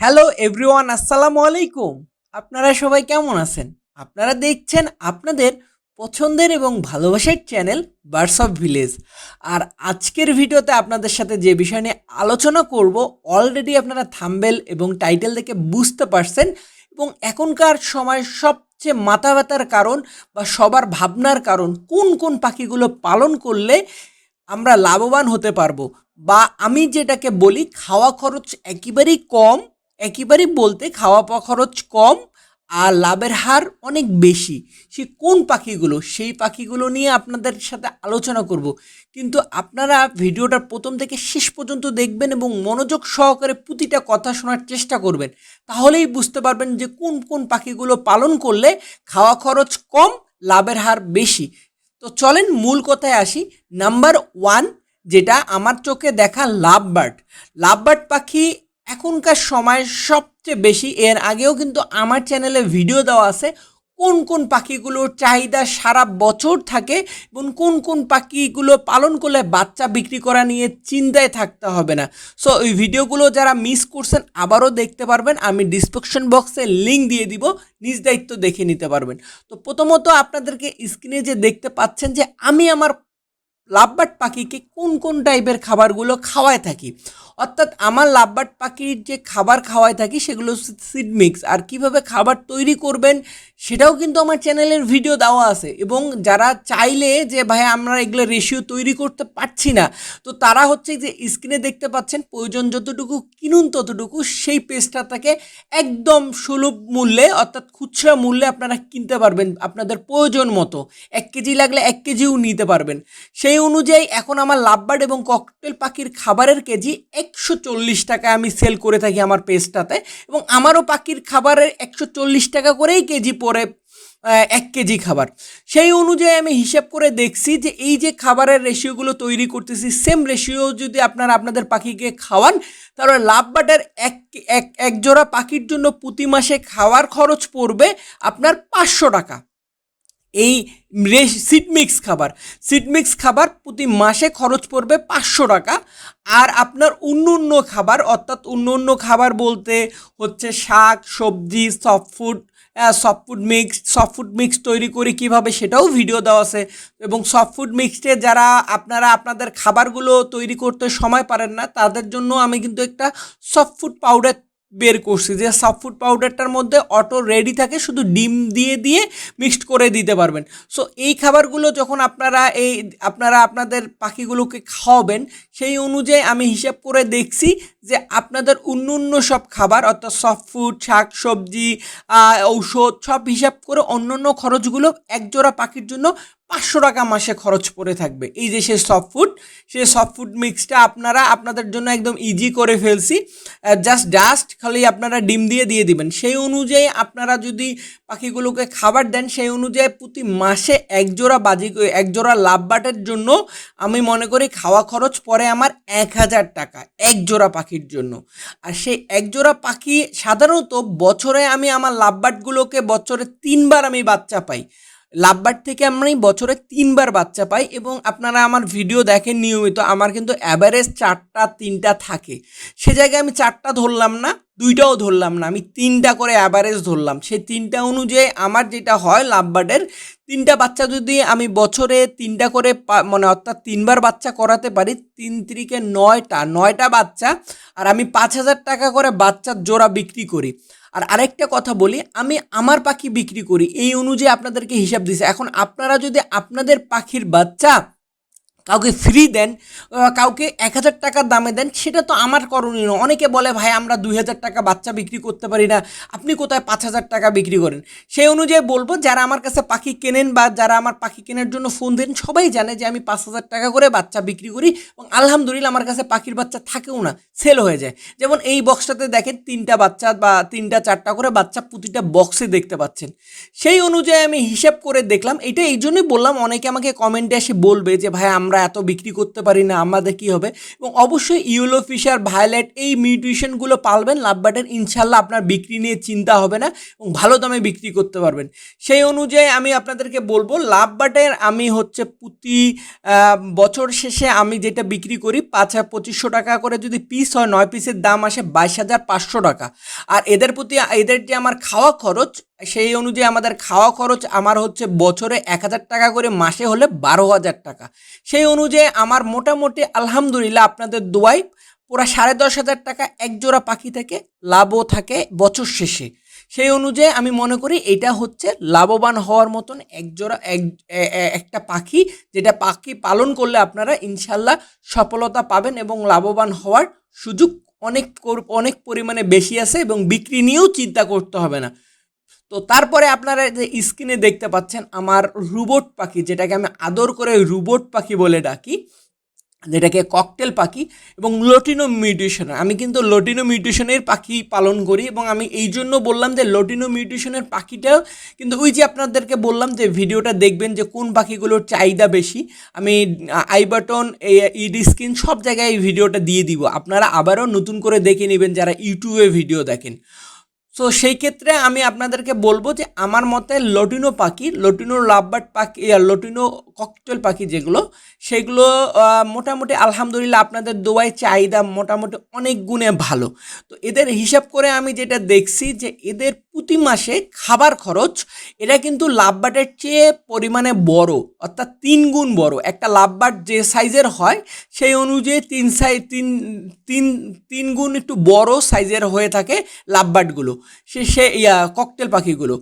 Hello everyone আসসালামু আলাইকুম। আপনারা সবাই কেমন আছেন? আপনারা দেখছেন আপনাদের পছন্দের এবং ভালোবাসার চ্যানেল বার্ডস অফ ভিলেজ আর আজকের ভিডিওতে আপনাদের সাথে যে বিষয় নিয়ে আলোচনা করব অলরেডি আপনারা থাম্বেল এবং টাইটেল দেখে বুঝতে পারছেন এবং এখনকার সময় সবচেয়ে মাথা ব্যথার কারণ বা সবার ভাবনার কারণ কোন কোন পাখিগুলো পালন করলে আমরা লাভবান হতে পারব বা আমি যেটাকে বলি খাওয়া খরচ একেবারেই কম একেবারেই বলতে খাওয়া পাওয়া খরচ কম আর লাভের হার অনেক বেশি। সে কোন পাখিগুলো? সেই পাখিগুলো নিয়ে আপনাদের সাথে আলোচনা করব। কিন্তু আপনারা ভিডিওটা প্রথম থেকে শেষ পর্যন্ত দেখবেন এবং মনোযোগ সহকারে প্রতিটা কথা শোনার চেষ্টা করবেন। তাহলেই বুঝতে পারবেন যে কোন কোন পাখিগুলো পালন করলে খাওয়া খরচ কম, লাভের হার বেশি। তো চলেন মূল কথায় আসি। নাম্বার ওয়ান, যেটা আমার চোখে দেখা লাভ বার্ড লাভ বার্ড পাখি এখনকার সময় সবচেয়ে বেশি, এর আগেও কিন্তু আমার চ্যানেলে ভিডিও দেওয়া আছে, কোন কোন পাখিগুলোর চাহিদা সারা বছর থাকে এবং কোন কোন পাখিগুলো পালন করলে বাচ্চা বিক্রি করা নিয়ে চিন্তায় থাকতে হবে না। সো ওই ভিডিওগুলো যারা মিস করছেন, আবারও দেখতে পারবেন। আমি ডিসক্রিপশন বক্সে লিঙ্ক দিয়ে দিব, নিজ দায়িত্ব দেখে নিতে পারবেন। তো প্রথমত আপনাদেরকে স্ক্রিনে যে দেখতে পাচ্ছেন যে, আমি আমার লাভবার্ড পাখিকে কোন কোন টাইপের খাবারগুলো খাওয়ায় থাকি। অর্থাৎ আমার লাভবার্ড পাখির যে খাবার খাওয়ায় থাকি, সেগুলো সিড মিক্স আর কীভাবে খাবার তৈরি করবেন, সেটাও কিন্তু আমার চ্যানেলের ভিডিও দেওয়া আছে। এবং যারা চাইলে যে, ভাই, আমরা এগুলো রেশিও তৈরি করতে পারছি না। তো তারা হচ্ছে যে স্ক্রিনে দেখতে পাচ্ছেন, প্রয়োজন যতটুকু কিনুন ততটুকু, সেই পেজটা থেকে একদম সুলভ মূল্যে, অর্থাৎ খুচরা মূল্যে আপনারা কিনতে পারবেন আপনাদের প্রয়োজন মতো। এক কেজি লাগলে এক কেজিও নিতে পারবেন। সেই অনুযায়ী এখন আমার লাভবার্ড এবং ককটেল পাখির খাবারের কেজি একশো চল্লিশ টাকা আমি সেল করে থাকি আমার পেজটাতে এবং আমারও পাখির খাবারের একশো চল্লিশ টাকা করেই কেজি আহ, এক কেজি খাবার। সেই অনুযায়ী আমি হিসাব করে দেখছি যে এই যে খাবারের রেশিওগুলো তৈরি করতেছি সেম রেশিও যদি আপনারা আপনাদের পাখিকে খাওয়ান তাহলে লাভ বাটার এক এক জোড়া পাখির জন্য প্রতি মাসে খাওয়ার খরচ পড়বে আপনার পাঁচশো টাকা। এই সিড মিক্স খাবার। সিড মিক্স খাবার প্রতি মাসে খরচ পড়বে পাঁচশো টাকা। আর আপনার অন্য অন্য খাবার, অর্থাৎ অন্য অন্য খাবার বলতে হচ্ছে শাক, সবজি soft food soft food mix soft food mix তৈরি করি কীভাবে সেটাও ভিডিও দেওয়া আছে। এবং সফট ফুড মিক্সে যারা আপনারা আপনাদের খাবারগুলো তৈরি করতে সময় পারেন না, তাদের জন্য আমি কিন্তু একটা সফট ফুড পাউডার বের করছি যে সফট ফুড পাউডারটার মধ্যে অটো রেডি থাকে, শুধু ডিম দিয়ে দিয়ে মিক্সড করে দিতে পারবেন। সো এই খাবারগুলো যখন আপনারা এই, আপনারা আপনাদের পাখিগুলোকে খাওয়াবেন, সেই অনুযায়ী আমি হিসাব করে দেখছি যে আপনাদের অন্য অন্য সব খাবার, অর্থাৎ সফট শাক সবজি ঔষধ, সব হিসাব করে অন্য অন্য খরচগুলো একজোড়া পাখির জন্য পাঁচশো টাকা মাসে খরচ পড়ে থাকবে। এই যে সে সফট ফুড সেই সফট ফুড মিক্সটা আপনারা, আপনাদের জন্য একদম ইজি করে ফেলছি। জাস্ট ডাস্ট খালি আপনারা ডিম দিয়ে দিয়ে দিবেন। সেই অনুযায়ী আপনারা যদি পাখিগুলোকে খাবার দেন, সেই অনুযায়ী প্রতি মাসে এক জোড়া বাজি এক জোড়া লাভ বাটের জন্য আমি মনে করি খাওয়া খরচ পড়ে আমার এক হাজার টাকা এক জোড়া পাখির জন্য। আর সেই এক জোড়া পাখি সাধারণত বছরে আমি আমার লাভবার্ডগুলোকে বছরে তিনবার আমি বাচ্চা পাই। লাভবার্ড থেকে আমি বছরে তিনবার বাচ্চা পাই এবং আপনারা আমার ভিডিও দেখেন নিয়মিত, আমার কিন্তু অ্যাভারেজ চারটা, তিনটা থাকে। সে জায়গায় আমি চারটা ধরলাম না, দুইটাও ধরলাম না, আমি তিনটা করে অ্যাভারেজ ধরলাম। সেই তিনটা অনুযায়ী আমার যেটা হয় লাভবার্ডের, তিনটা বাচ্চা যদি আমি বছরে তিনটা করে মানে অর্থাৎ তিনবার বাচ্চা করাতে পারি, তিন তিরিকে নয়টা নয়টা বাচ্চা, আর আমি পাঁচ হাজার টাকা করে বাচ্চার জোড়া বিক্রি করি। আর আরেকটা কথা বলি, আমি আমার পাখি বিক্রি করি, এই অনুযায়ী আপনাদেরকে হিসাব দিছে এখন আপনারা যদি আপনাদের পাখির বাচ্চা কাউকে ফ্রি দেন কাউকে এক হাজার টাকার দামে দেন, সেটা তো আমার করণীয়। অনেকে বলে, ভাই, আমরা দুই হাজার টাকা বাচ্চা বিক্রি করতে পারি না। আপনি কোথায় পাঁচ হাজার টাকা বিক্রি করেন? সেই অনুযায়ী বলব, যারা আমার কাছে পাখি কেনেন বা যারা আমার পাখি কেনার জন্য ফোন দেন, সবাই জানে যে আমি পাঁচ হাজার টাকা করে বাচ্চা বিক্রি করি এবং আলহামদুলিল্লাহ আমার কাছে পাখির বাচ্চা থাকেও না সেল হয়ে যায়। যেমন এই বক্সটাতে দেখেন, তিনটা বাচ্চা বা তিনটা, চারটা করে বাচ্চা প্রতিটা বক্সে দেখতে পাচ্ছেন। সেই অনুযায়ী আমি হিসাব করে দেখলাম এটা এই জন্যই বললাম, অনেকে আমাকে কমেন্টে এসে বলবে যে, ভাই আমরা এত বিক্রি করতে পারি না, আমাদের কি হবে? এবং অবশ্যই ইউলো ফিশার ভায়োলেট এই মিউটিশনগুলো পালবেন লাভবাটের ইনশাল্লাহ আপনার বিক্রি নিয়ে চিন্তা হবে না এবং ভালো দামে বিক্রি করতে পারবেন। সেই অনুযায়ী আমি আপনাদেরকে বলব লাভবাটের আমি হচ্ছে প্রতি বছর শেষে আমি যেটা বিক্রি করি পাঁচ পঁচিশশো টাকা করে যদি পিস হয়, নয় পিসের দাম আসে বাইশ হাজার পাঁচশো টাকা। আর এদের প্রতি, এদের যে আমার খাওয়া খরচ সেই অনুযায়ী আমাদের খাওয়া খরচ আমার হচ্ছে বছরে এক হাজার টাকা করে, মাসে হলে বারো হাজার টাকা। সেই অনুযায়ী আমার মোটামুটি আলহামদুলিল্লাহ আপনাদের দোয়াই পুরা সাড়ে দশ হাজার টাকা এক জোড়া পাখি থেকে লাভও থাকে বছর শেষে। সেই অনুযায়ী আমি মনে করি এটা হচ্ছে লাভবান হওয়ার মতন এক জোড়া এক একটা পাখি যেটা পাখি পালন করলে আপনারা ইনশাল্লাহ সফলতা পাবেন এবং লাভবান হওয়ার সুযোগ অনেক অনেক পরিমাণে বেশি আছে এবং বিক্রি নিয়েও চিন্তা করতে হবে না। তো তারপরে আপনারা যে স্ক্রিনে দেখতে পাচ্ছেন আমার রুবট পাখি, যেটাকে আমি আদর করে রুবট পাখি বলে ডাকি, যেটাকে ককটেল পাখি এবং লটিনো মিউটেশন আমি কিন্তু লটিনো মিউটেশনের পাখি পালন করি এবং আমি এই জন্য বললাম যে লটিনো মিউটেশনের পাখিটাও কিন্তু ওই যে আপনাদেরকে বললাম যে ভিডিওটা দেখবেন যে কোন পাখিগুলোর চাহিদা বেশি, আমি আই বাটন ইড স্ক্রিন সব জায়গায় এই ভিডিওটা দিয়ে দিব। আপনারা আবারও নতুন করে দেখে নেবেন যারা ইউটিউবে ভিডিও দেখেন। সো সেই ক্ষেত্রে আমি আপনাদেরকে বলব যে আমার মতে লটিনো পাখি, লটিনো লাভবার্ড পাখি লটিনো ককটেল পাখি যেগুলো, সেগুলো মোটামুটি আলহামদুলিল্লাহ আপনাদের দোয়ায় চাহিদা মোটামুটি অনেক গুণে ভালো। তো এদের হিসাব করে আমি যেটা দেখছি যে এদের প্রতি মাসে খাবার খরচ, এটা কিন্তু লাভবাটের চেয়ে পরিমাণে বড়, অর্থাৎ তিন গুণ বড়। একটা লাভবাট যে সাইজের হয়, সেই অনুযায়ী তিন সাইজ তিন তিন তিন গুণ একটু বড় সাইজের হয়ে থাকে লাভবাটগুলো সে সে ইয়া, ককটেল পাখিগুলো।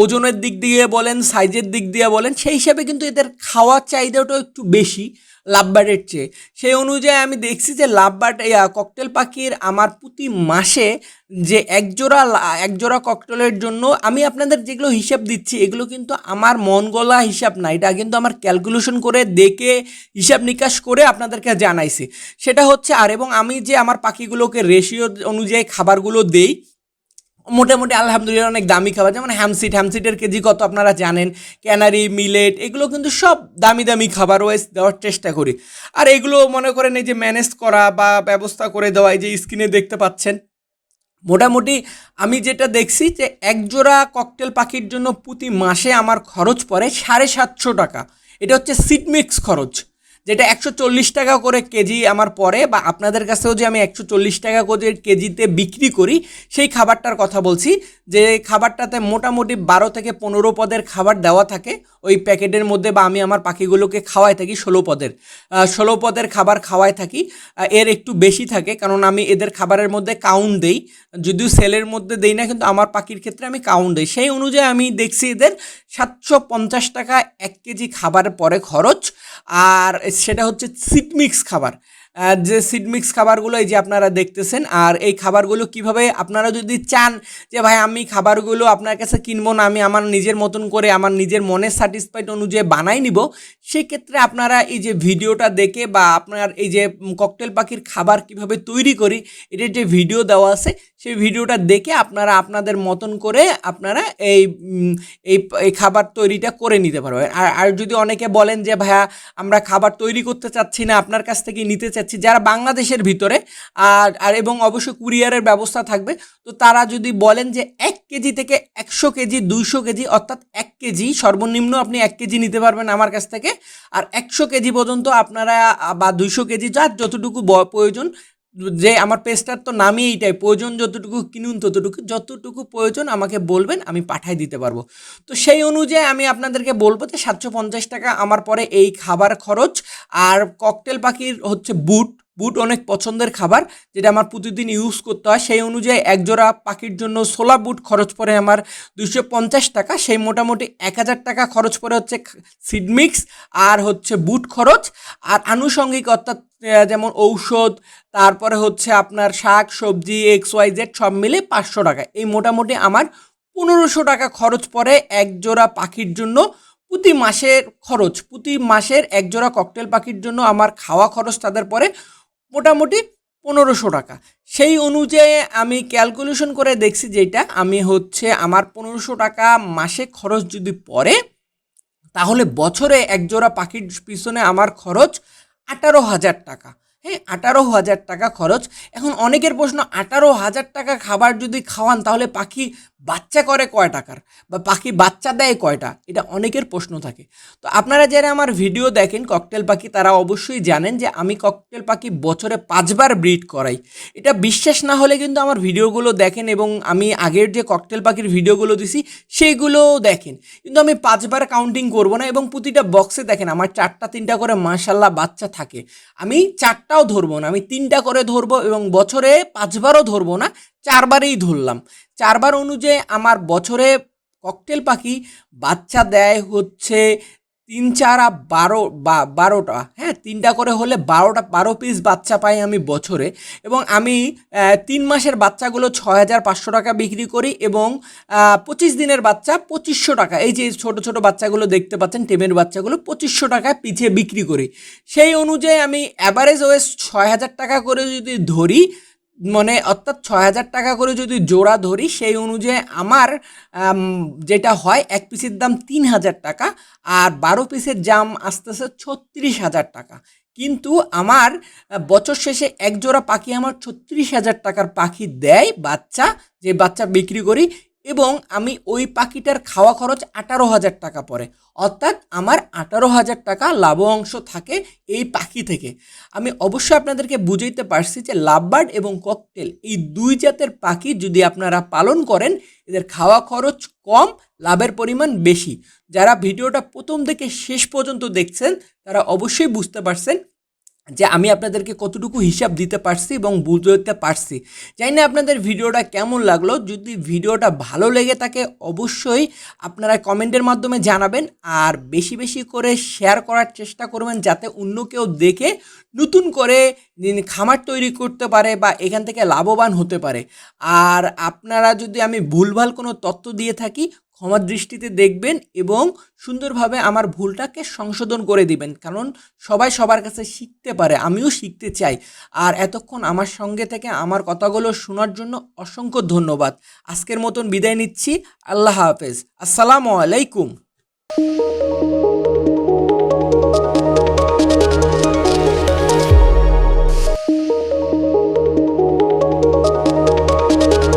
ওজনের দিক দিয়ে বলেন সাইজের দিক দিয়ে বলেন, সেই হিসাবে কিন্তু এদের খাওয়ার চাহিদাটাও একটু বেশি লাভবার্ডের চেয়ে। সেই অনুযায়ী আমি দেখছি যে লাভবার্ড ককটেল পাখির আমার প্রতি মাসে যে একজোড়া একজোড়া ককটেলের জন্য আমি আপনাদের যেগুলো হিসাব দিচ্ছি, এগুলো কিন্তু আমার মন গলা হিসাব না, এটা কিন্তু আমার ক্যালকুলেশন করে দেখে, হিসাব নিকাশ করে আপনাদেরকে জানাইছি। সেটা হচ্ছে, আর এবং আমি যে আমার পাখিগুলোকে রেশিও অনুযায়ী খাবারগুলো দেই মোটামুটি আলহামদুলিল্লাহ অনেক দামি খাবার, যেমন হ্যামসিট হ্যামসিটের কেজি কত আপনারা জানেন? ক্যানারি মিলেট এগুলো কিন্তু সব দামি দামি খাবার, ওয়াইজ দেওয়ার চেষ্টা করি। আর এগুলো মনে করেন এই যে ম্যানেজ করা বা ব্যবস্থা করে দেওয়া, এই যে স্ক্রিনে দেখতে পাচ্ছেন। মোটামুটি আমি যেটা দেখছি যে একজোড়া ককটেল পাখির জন্য প্রতি মাসে আমার খরচ পড়ে সাড়ে সাতশো টাকা। এটা হচ্ছে সিট মিক্স খরচ। যেটা একশো চল্লিশ টাকা করে কেজি আমার পরে বা আপনাদের কাছেও যে আমি একশো চল্লিশ টাকা করে কেজিতে বিক্রি করি, সেই খাবারটার কথা বলছি। যে খাবারটাতে মোটামুটি বারো থেকে পনেরো পদের খাবার দেওয়া থাকে, ওই প্যাকেটের মধ্যে বা আমি আমার পাখিগুলোকে খাওয়াই থাকি ষোলো পদের। ষোলো পদের খাবার খাওয়াই থাকি। এর একটু বেশি থাকে, কারণ আমি এদের খাবারের মধ্যে কাউন্ট দেই। যদিও সেলের মধ্যে দেই না, কিন্তু আমার পাখির ক্ষেত্রে আমি কাউন্ট দিই। সেই অনুযায়ী আমি দেখছি এদের সাতশো পঞ্চাশ টাকা এক কেজি খাবারের পরে খরচ। আর সেটা হচ্ছে সিট মিক্স খাবার। যে সিড মিক্স খাবারগুলো এই যে আপনারা দেখতেছেন, আর এই খাবারগুলো কীভাবে আপনারা যদি চান যে, ভাই, আমি খাবারগুলো আপনার কাছে কিনবো না, আমি আমার নিজের মতন করে, আমার নিজের মনের স্যাটিসফাইড অনুযায়ী বানাই নিব, সেক্ষেত্রে আপনারা এই যে ভিডিওটা দেখে বা আপনার এই যে ককটেল পাখির খাবার কীভাবে তৈরি করি, এটার যে ভিডিও দেওয়া আছে, সেই ভিডিওটা দেখে আপনারা আপনাদের মতন করে আপনারা এই এই এই খাবার তৈরিটা করে নিতে পারবেন। আর আর যদি অনেকে বলেন যে, ভাইয়া, আমরা খাবার তৈরি করতে চাচ্ছি না, আপনার কাছ থেকে নিতে চাচ্ছি যারা বাংলাদেশের ভিতরে, আর আর এবং অবশ্যই কুরিয়ারের ব্যবস্থা থাকবে, তো তারা যদি বলেন যে এক কেজি থেকে একশো কেজি, দুইশো কেজি, অর্থাৎ এক কেজি, সর্বনিম্ন আপনি এক কেজি নিতে পারবেন আমার কাছ থেকে, আর একশো কেজি পর্যন্ত আপনারা, বা দুইশো কেজি, যার যতটুকু প্রয়োজন যে আমার পেজটার তো নামই এইটাই। প্রয়োজন যতটুকু কিনুন, ততটুকু যতটুকু প্রয়োজন আমাকে বলবেন, আমি পাঠাই দিতে পারব। তো সেই অনুযায়ী আমি আপনাদেরকে বলব যে, সাতশো পঞ্চাশ টাকা আমার পরে এই খাবার খরচ। আর ককটেল পাখির হচ্ছে বুট বুট অনেক পছন্দের খাবার, যেটা আমার প্রতিদিন ইউজ করতে হয়। সেই অনুযায়ী একজোড়া পাখির জন্য সোলা বুট খরচ পড়ে আমার দুশো পঞ্চাশ টাকা। সেই মোটামুটি এক হাজার টাকা খরচ পড়ে হচ্ছে সিডমিক্স আর হচ্ছে বুট খরচ। আর আনুষঙ্গিক অর্থাৎ যেমন ঔষধ, তারপরে হচ্ছে আপনার শাক, সবজি এক্স ওয়াই জেড সব মিলে পাঁচশো টাকা। এই মোটামুটি আমার পনেরোশো টাকা খরচ পড়ে এক জোড়া পাখির জন্য। প্রতি মাসের খরচ, প্রতি মাসের এক জোড়া ককটেল পাখির জন্য আমার খাওয়া খরচ তাদের পরে মোটামুটি পনেরোশো টাকা। সেই অনুযায়ী আমি ক্যালকুলেশন করে দেখছি যেটা, আমি হচ্ছে আমার পনেরোশো টাকা মাসে খরচ যদি পড়ে, তাহলে বছরে এক জোড়া পাখির পিছনে আমার খরচ আঠারো হাজার টাকা। হ্যাঁ আঠারো হাজার টাকা খরচ। এখন অনেকের প্রশ্ন, আঠারো হাজার টাকা খাবার যদি খাওয়ান, তাহলে পাখি বাচ্চা করে কয় টাকার? বা পাখি বাচ্চা দেয় কয়টা? এটা অনেকের প্রশ্ন থাকে। তো আপনারা যারা আমার ভিডিও দেখেন, ককটেল পাখি, তারা অবশ্যই জানেন যে আমি ককটেল পাখি বছরে পাঁচবার ব্রিড করাই। এটা বিশ্বাস না হলে কিন্তু আমার ভিডিওগুলো দেখেন এবং আমি আগের যে ককটেল পাখির ভিডিওগুলো দিছি সেইগুলোও দেখেন। কিন্তু আমি পাঁচবার কাউন্টিং করব না এবং প্রতিটা বক্সে দেখেন, আমার চারটা, তিনটা করে মাশাল্লাহ বাচ্চা থাকে। আমি চারটাও ধরবো না। আমি তিনটা করে ধরবো এবং বছরে পাঁচবারও ধরবো না, চারবারেই ধরলাম। চারবার অনুযায়ী আমার বছরে ককটেল পাখি বাচ্চা দেয় হচ্ছে তিন চার বারো, বা বারোটা হ্যাঁ তিনটা করে হলে বারোটা, বারো পিস বাচ্চা পাই আমি বছরে এবং আমি তিন মাসের বাচ্চাগুলো ছয় হাজার পাঁচশো টাকা বিক্রি করি এবং পঁচিশ দিনের বাচ্চা পঁচিশশো টাকা, এই যে ছোট ছোট বাচ্চাগুলো দেখতে পাচ্ছেন, টেমের বাচ্চাগুলো পঁচিশশো টাকায় পিছিয়ে বিক্রি করি। সেই অনুযায়ী আমি অ্যাভারেজ ওয়েস ছয় হাজার টাকা করে যদি ধরি মানে অর্থাৎ ছয় হাজার টাকা করে যদি জোড়া ধরি, সেই অনুযায়ী আমার যেটা হয়, এক পিসের দাম তিন হাজার টাকা আর বারো পিসের দাম আসতেছে ছত্রিশ হাজার টাকা। কিন্তু আমার বছর শেষে এক জোড়া পাখি আমার ছত্রিশ হাজার টাকার পাখি দেয় বাচ্চা, যে বাচ্চা বিক্রি করি এবং আমি ওই পাখিটার খাওয়া খরচ আঠারো হাজার টাকা পড়ে। অর্থাৎ আমার আঠারো হাজার টাকা লাভ অংশ থাকে এই পাখি থেকে। আমি অবশ্যই আপনাদেরকে বুঝাইতে পারছি যে লাভবার্ড এবং ককটেল এই দুই জাতের পাখি যদি আপনারা পালন করেন, এদের খাওয়া খরচ কম, লাভের পরিমাণ বেশি। যারা ভিডিওটা প্রথম থেকে শেষ পর্যন্ত দেখছেন, তারা অবশ্যই বুঝতে পারছেন যে আমি আপনাদেরকে কতটুকু হিসাব দিতে পারছি এবং বুঝতে পারছি। জানি না আপনাদের ভিডিওটা কেমন লাগল। যদি ভিডিওটা ভালো লেগে থাকে, অবশ্যই আপনারা কমেন্টের মাধ্যমে জানাবেন আর বেশি বেশি করে শেয়ার করার চেষ্টা করবেন যাতে অন্য কেউ দেখে নতুন করে খামার তৈরি করতে পারে বা এখান থেকে লাভবান হতে পারে। আর আপনারা যদি আমি ভুলভাল কোনো তথ্য দিয়ে থাকি ক্ষমার দৃষ্টিতে দেখবেন এবং সুন্দরভাবে আমার ভুলটাকে সংশোধন করে দিবেন। কারণ সবাই সবার কাছে শিখতে পারে, আমিও শিখতে চাই। আর এতক্ষণ আমার সঙ্গে থেকে আমার কথাগুলো শোনার জন্য অসংখ্য ধন্যবাদ। আজকের মতন বিদায় নিচ্ছি। আল্লাহ হাফেজ। আসসালামু আলাইকুম।